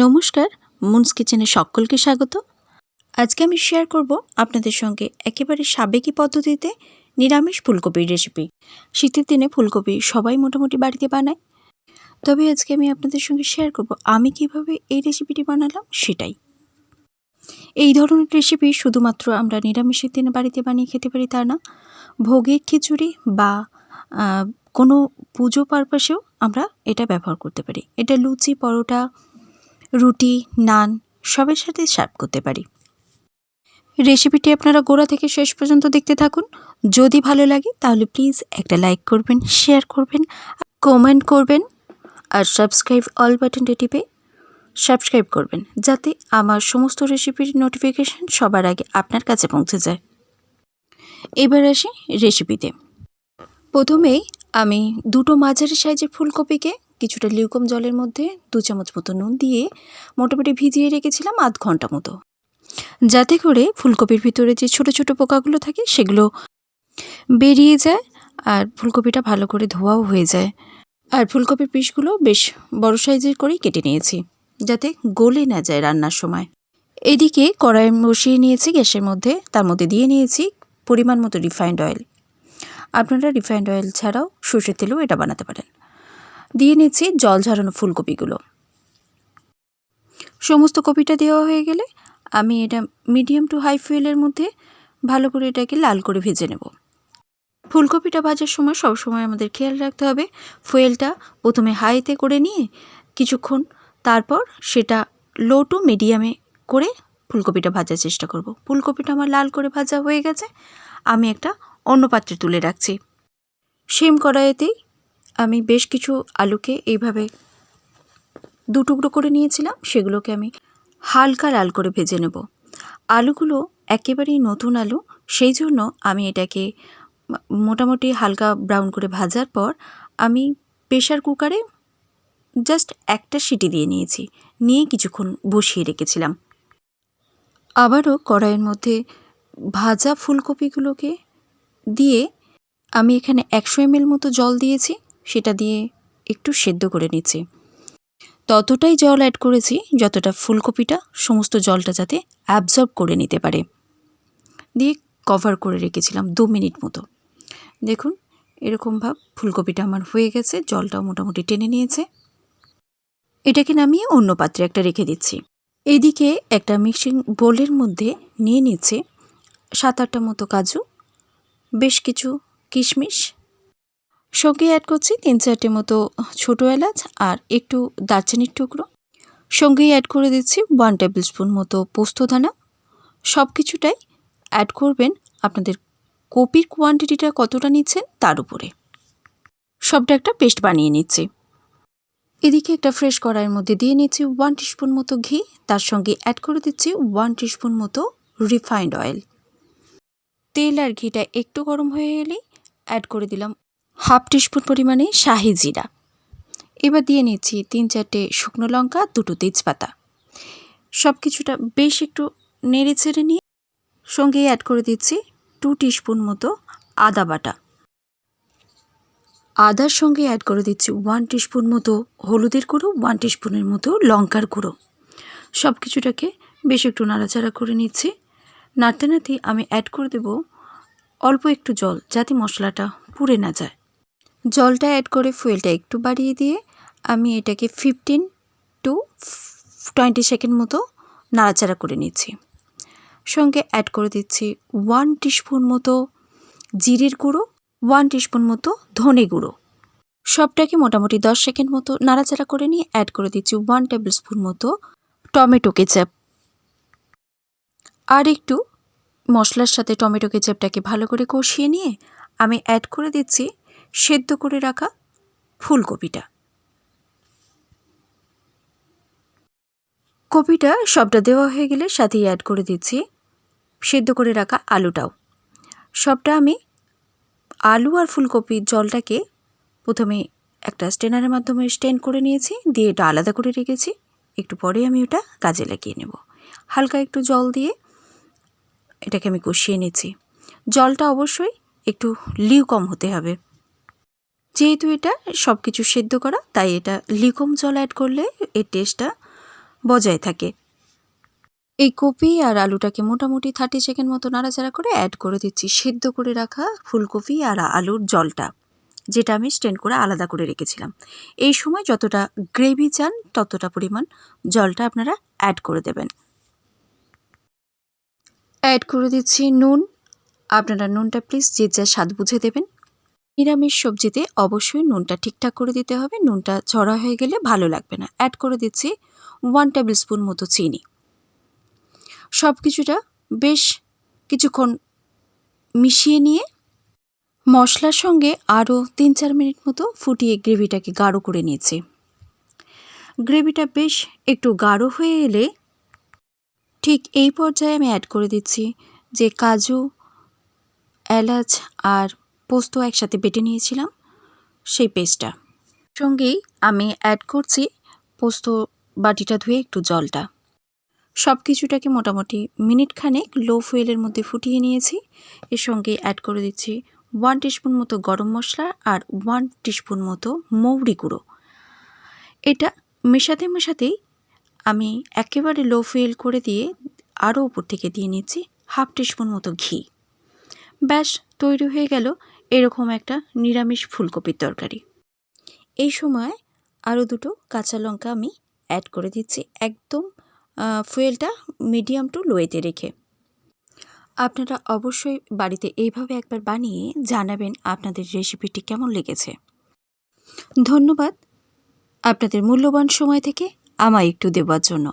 নমস্কার, মুন্স কিচেনে সকলকে স্বাগত। আজকে আমি শেয়ার করব আপনাদের সঙ্গে একেবারে সাবেকি পদ্ধতিতে নিরামিষ ফুলকপির রেসিপি শীতের দিনে ফুলকপি সবাই মোটামুটি বাড়িতে বানায়। তবে আজকে আমি আপনাদের সঙ্গে শেয়ার করব আমি কীভাবে এই রেসিপিটি বানালাম সেটাই। এই ধরনের রেসিপি শুধুমাত্র আমরা নিরামিষের দিনে বাড়িতে বানিয়ে খেতে পারি তা না, ভোগের খিচুড়ি বা কোনো পুজো পারপাসেও আমরা এটা ব্যবহার করতে পারি। এটা লুচি, পরোটা রুটি, নান সবের সাথে সার্ভ করতে পারি। রেসিপিটি আপনারা গোড়া থেকে শেষ পর্যন্ত দেখতে থাকুন। যদি ভালো লাগে তাহলে প্লিজ একটা লাইক করবেন শেয়ার করবেন কমেন্ট করবেন আর সাবস্ক্রাইব অল বাটনটা টিপে সাবস্ক্রাইব করবেন যাতে আমার সমস্ত রেসিপির নোটিফিকেশান সবার আগে আপনার কাছে পৌঁছে যায়। এবার আসি রেসিপিতে প্রথমেই আমি দুটো মাঝারি সাইজের ফুলকপিকে কিছুটা লিউকম জলের মধ্যে দু চামচ মতো নুন দিয়ে মোটামুটি ভিজিয়ে রেখেছিলাম আধ ঘণ্টা মতো। যাতে করে ফুলকপির ভিতরে যে ছোট ছোট পোকাগুলো থাকে সেগুলো বেরিয়ে যায় আর ফুলকপিটা ভালো করে ধোয়াও হয়ে যায়। আর ফুলকপির পিসগুলো বেশ বড় সাইজের করেই কেটে নিয়েছি, যাতে গলে না যায় রান্নার সময়। এদিকে কড়াই বসিয়ে নিয়েছি গ্যাসের মধ্যে, তার মধ্যে দিয়ে নিয়েছি পরিমাণ মতো রিফাইন্ড অয়েল। আপনারা রিফাইন্ড অয়েল ছাড়াও সর্ষের তেলেও এটা বানাতে পারেন। দিয়ে নিচ্ছি জল ঝরানো ফুলকপিগুলো। সমস্ত কপিটা দেওয়া হয়ে গেলে আমি এটা মিডিয়াম টু হাই ফুয়েলের মধ্যে ভালো করে এটাকে লাল করে ভেজে নেব। ফুলকপিটা ভাজার সময় সবসময় আমাদের খেয়াল রাখতে হবে, ফুয়েলটা প্রথমে হাইতে করে নিয়ে কিছুক্ষণ তারপর সেটা লো টু মিডিয়ামে করে ফুলকপিটা ভাজার চেষ্টা করব। ফুলকপিটা আমার লাল করে ভাজা হয়ে গেছে, আমি একটা অন্য পাত্রে তুলে রাখছি। সেম কড়াইতেই আমি বেশ কিছু আলুকে এইভাবে দু টুকরো করে নিয়েছিলাম, সেগুলোকে আমি হালকা লাল করে ভেজে নেব। আলুগুলো একেবারেই নতুন আলু, সেই জন্য আমি এটাকে মোটামুটি হালকা ব্রাউন করে ভাজার পর আমি প্রেশার কুকারে জাস্ট একটা সিটি দিয়ে নিয়েছি, নিয়ে কিছুক্ষণ বসিয়ে রেখেছিলাম। আবারও কড়াইয়ের মধ্যে ভাজা ফুলকপিগুলোকে দিয়ে আমি এখানে একশো এমএল মতো জল দিয়েছি। সেটা দিয়ে একটু সেদ্ধ করে নিচ্ছি। ততটাই জল অ্যাড করেছি যতটা ফুলকপিটা সমস্ত জলটা যাতে অ্যাবজর্ব করে নিতে পারে। দিয়ে কভার করে রেখেছিলাম দু মিনিট মতো। দেখুন, এরকম ভাব ফুলকপিটা আমার হয়ে গেছে, জলটাও মোটামুটি টেনে নিয়েছে। এটাকে নামিয়ে অন্য পাত্রে একটা রেখে দিচ্ছি। এইদিকে একটা মিক্সিং বোলের মধ্যে নিয়ে নিচ্ছে সাত আটটা মতো কাজু, বেশ কিছু কিশমিশ সঙ্গে অ্যাড করছি তিন চারটে মতো ছোটো এলাচ আর একটু দারচিনির টুকরো। সঙ্গেই অ্যাড করে দিচ্ছি ওয়ান টেবিল স্পুন মতো পোস্তদানা সব কিছুটাই অ্যাড করবেন আপনাদের কপির কোয়ান্টিটিটা কতটা নিচ্ছেন তার উপরে। সবটা একটা পেস্ট বানিয়ে নিচ্ছি। এদিকে একটা ফ্রেশ কড়াইয়ের মধ্যে দিয়ে নিচ্ছি ওয়ান টিস্পুন মতো ঘি। তার সঙ্গে অ্যাড করে দিচ্ছি ওয়ান টিস্পুন মতো রিফাইন্ড অয়েল তেল আর ঘিটা একটু গরম হয়ে এলেই অ্যাড করে দিলাম হাফ টিস্পুন পরিমাণে শাহি জিরা। এবার দিয়ে নিচ্ছি তিন চারটে শুকনো লঙ্কা, দুটো তেজপাতা। সব কিছুটা বেশ একটু নেড়ে ছেড়ে নিয়ে সঙ্গে অ্যাড করে দিচ্ছি টু টিস্পুন মতো আদা বাটা। আদার সঙ্গে অ্যাড করে দিচ্ছি ওয়ান টিস্পুন মতো হলুদের গুঁড়ো ওয়ান টিস্পুনের মতো লঙ্কার গুঁড়ো। সব কিছুটাকে বেশ একটু নাড়াচাড়া করে নিচ্ছি। নাড়তে নাড়তে আমি অ্যাড করে দেব অল্প একটু জল যাতে মশলাটা পুড়ে না যায়। জলটা অ্যাড করে ফুয়েলটা একটু বাড়িয়ে দিয়ে আমি এটাকে ফিফটিন টু টোয়েন্টি সেকেন্ড মতো নাড়াচাড়া করে নিচ্ছি। সঙ্গে অ্যাড করে দিচ্ছি ওয়ান টিস্পুন মতো জিরের গুঁড়ো ওয়ান টিস্পুন মতো ধনে গুঁড়ো। সবটাকে মোটামুটি দশ সেকেন্ড মতো নাড়াচাড়া করে নিয়ে অ্যাড করে দিচ্ছি ওয়ান টেবিল স্পুন মতো টমেটো কেচাপ। আর একটু মশলার সাথে টমেটো কেচাপটাকে ভালো করে কষিয়ে নিয়ে আমি অ্যাড করে দিচ্ছি সেদ্ধ করে রাখা ফুলকপিটা। কপিটা সবটা দেওয়া হয়ে গেলে সাথেই অ্যাড করে দিচ্ছি। সেদ্ধ করে রাখা আলুটাও। সবটা আমি আলু আর ফুলকপির জলটাকে প্রথমে একটা স্টেনারের মাধ্যমে স্টেন করে নিয়েছি, দিয়ে এটা আলাদা করে রেখেছি। একটু পরে আমি ওটা কাজে লাগিয়ে নেব। হালকা একটু জল দিয়ে এটাকে আমি কষিয়ে নিচ্ছি। জলটা অবশ্যই একটু লিউ কম হতে হবে। যেহেতু এটা সব কিছু সেদ্ধ করা, তাই এটা লিকম জল অ্যাড করলে এর টেস্টটা বজায় থাকে। এই কপি আর আলুটাকে মোটামুটি থার্টি সেকেন্ড মতো নাড়াচাড়া করে অ্যাড করে দিচ্ছি। সেদ্ধ করে রাখা ফুলকপি আর আলুর জলটা, যেটা আমি স্ট্যান্ড করে আলাদা করে রেখেছিলাম। এই সময় যতটা গ্রেভি চান, ততটা পরিমাণ জলটা আপনারা অ্যাড করে দেবেন। অ্যাড করে দিচ্ছি নুন। আপনারা নুনটা প্লিজ যে যা স্বাদ বুঝে দেবেন। নিরামিষ সবজিতে অবশ্যই নুনটা ঠিকঠাক করে দিতে হবে। নুনটা ছড়া হয়ে গেলে ভালো লাগবে না। অ্যাড করে দিচ্ছি ওয়ান টেবিল স্পুন মতো চিনি। সব কিছুটা বেশ কিছুক্ষণ মিশিয়ে নিয়ে মশলার সঙ্গে আরও তিন চার মিনিট মতো ফুটিয়ে গ্রেভিটাকে গাঢ় করে নিয়েছি। গ্রেভিটা বেশ একটু গাঢ় হয়ে এলে ঠিক এই পর্যায়ে আমি অ্যাড করে দিচ্ছি যে কাজু, এলাচ আর পোস্ত একসাথে বেটে নিয়েছিলাম, সেই পেস্টটা। সঙ্গেই আমি অ্যাড করছি পোস্ত বাটিটা ধুয়ে একটু জলটা। সব কিছুটাকে মোটামুটি মিনিট খানেক লো ফুয়েলের মধ্যে ফুটিয়ে নিয়েছি। এর সঙ্গে অ্যাড করে দিচ্ছি ওয়ান টিস্পুন মতো গরম মশলা আর ওয়ান টিস্পুন মতো মৌরি গুঁড়ো। এটা মেশাতে মেশাতেই আমি একেবারে লো ফুয়েল করে দিয়ে আরও উপর থেকে দিয়ে নিচ্ছি হাফ টিস্পুন মতো ঘি। ব্যাস, তৈরি হয়ে গেল এরকম একটা নিরামিষ ফুলকপির তরকারি। এই সময় আরও দুটো কাঁচা লঙ্কা আমি অ্যাড করে দিচ্ছি। একদম ফুয়েলটা মিডিয়াম টু লোয়েতে রেখে। আপনারা অবশ্যই বাড়িতে এইভাবে একবার বানিয়ে জানাবেন আপনাদের রেসিপিটি কেমন লেগেছে। ধন্যবাদ। আপনাদের মূল্যবান সময় থেকে আমায় একটু দেওয়ার জন্য।